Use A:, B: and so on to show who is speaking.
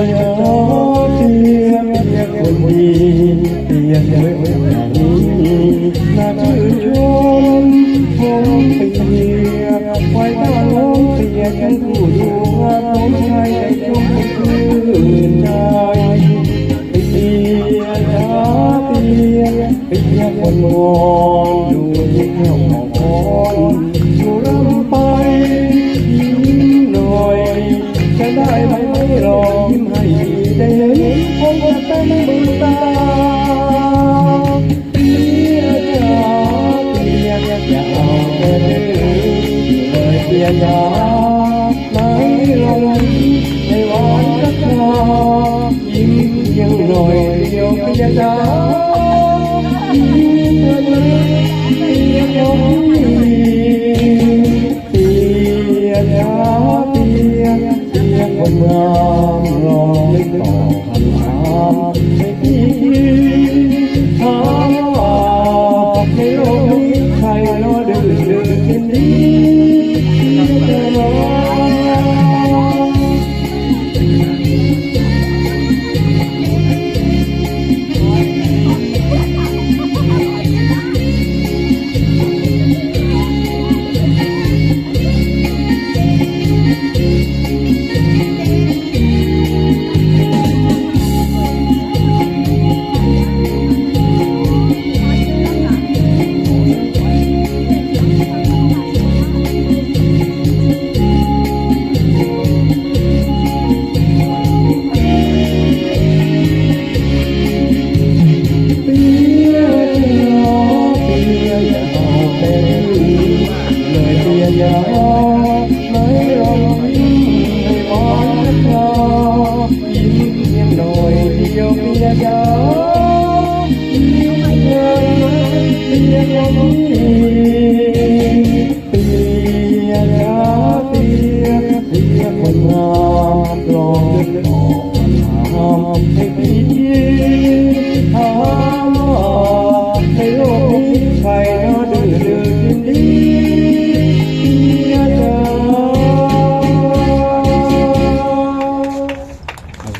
A: ขอเตือนคนดีเปียนมื่อนี้น่าชื่นชมวงเปียไว้ตาเปียกันผู้ดูว่ต้ช้ใจชมคืนใจเปียตาเปียเปียคนมองดูแก้วมอ nhạt mãi lòng ngày oan khắc hoa im nhưng rồi điều kia đã 我没有。